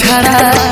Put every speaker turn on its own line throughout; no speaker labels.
ছাড়া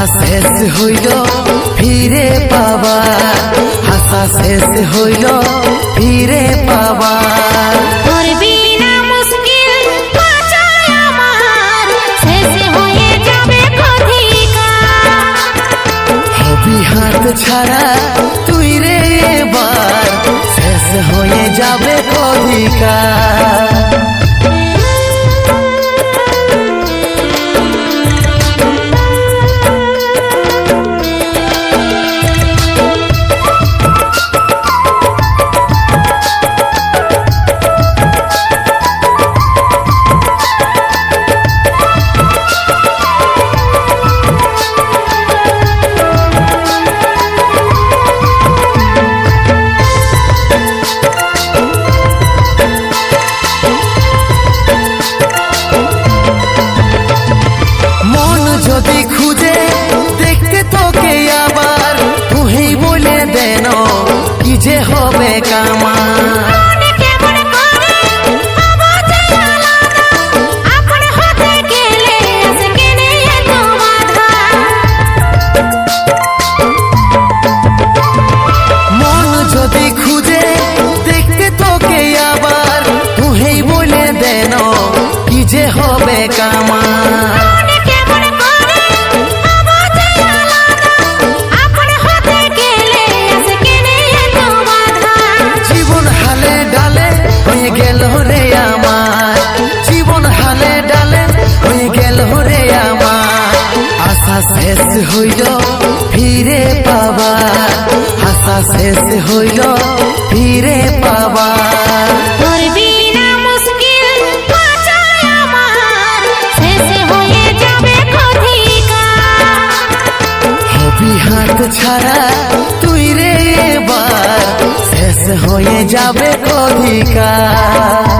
শেষ হইল ফিরে পাবা আশা শেষ হইল ফিরে পাবা হাত ছাড়া তুই রে বার শেষ হয়ে যাবে কবিকা শেষ হইল ফিরে পাবা। হাসা শেষ হইল ফিরে পাবা। হাত ছাড়া তুই রে বা। শেষ হয়ে যাবে অধিকার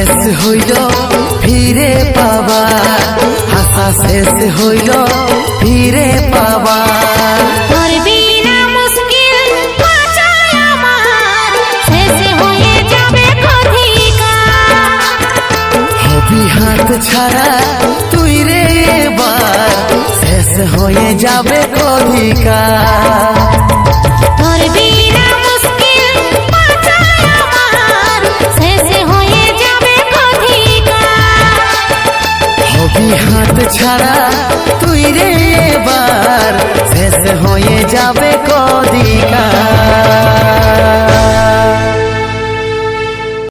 শেষ হইল ফিরে পাবা। আশা শেষ হইল ফিরে পাবা। হাত ছাড়া তুই রে এবার। শেষ হয়ে যাবে অধিকার রে এবার শেষ হয়ে যাবে কদিকা